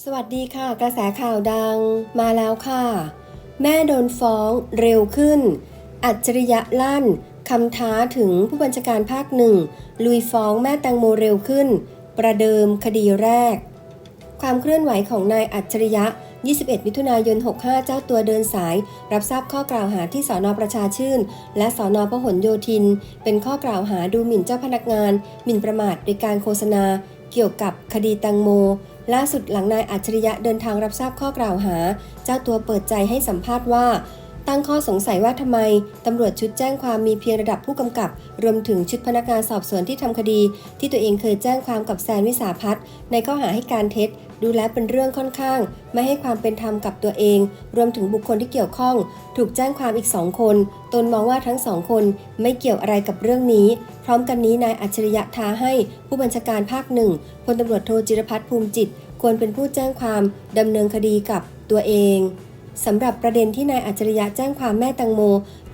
สวัสดีค่ะ กระแสข่าวดังมาแล้วค่ะ แม่โดนฟ้องเร็วขึ้น อัจฉริยะลั่นคำท้าถึงผู้บัญชาการภาคหนึ่ง ลุยฟ้องแม่แตงโมเร็วขึ้น ประเดิมคดีแรก ความเคลื่อนไหวของนายอัจฉริยะ 21 มิถุนายน 65 เจ้าตัวเดินสาย รับทราบข้อกล่าวหาที่สอนอประชาชื่น และสอนอพหลโยธิน เป็นข้อกล่าวหาดูหมิ่นเจ้าพนักงาน หมิ่นประมาทโดยการโฆษณา เกี่ยวกับคดีแตังโม ล่าสุดหลังนายอัจฉริยะเดินทางรับทราบข้อกล่าวหา เจ้าตัวเปิดใจให้สัมภาษณ์ว่า ตั้งข้อสงสัยว่าทำไมตำรวจชุดแจ้งความมีเพียงระดับผู้กำกับ รวมถึงชุดพนักงานสอบสวนที่ทำคดี ที่ตัวเองเคยแจ้งความกับแซนวิสาพัฒน์ในข้อหาให้การเท็จ ดูแลเป็นเรื่องค่อนข้าง ไม่ให้ความเป็นธรรมกับตัวเอง รวมถึงบุคคลที่เกี่ยวข้อง ถูกแจ้งความอีกสองคน ตนมองว่าทั้งสองคนไม่เกี่ยวอะไรกับเรื่องนี้ พร้อมกันนี้นายอัจฉริยะท้าให้ผู้บัญชาการภาคหนึ่งพลตำรวจโทจิรพัฒน์ภูมิจิต ควรเป็นผู้แจ้งความดำเนินคดีกับตัวเอง สำหรับประเด็นที่นายอัจฉริยะแจ้งความแม่ตังโม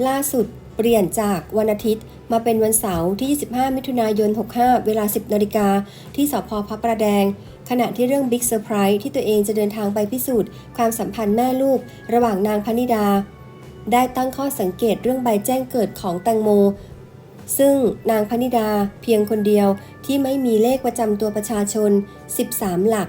ล่าสุดเปลี่ยนจากวันอาทิตย์ มาเป็นวันเสาร์ที่ 25 มิถุนายน 65 เวลา 10 นาฬิกา ที่สพพระประแดง ขณะที่เรื่องบิ๊กเซอร์ไพรส์ที่ตัวเองจะเดินทางไปพิสูจน์ ความสัมพันธ์แม่ลูก ระหว่างนางพนิดา ได้ตั้งข้อสังเกตเรื่องใบแจ้งเกิดของแตงโม ซึ่งนางพนิดาเพียงคนเดียวที่ไม่มีเลขประจำตัวประชาชน 13 หลัก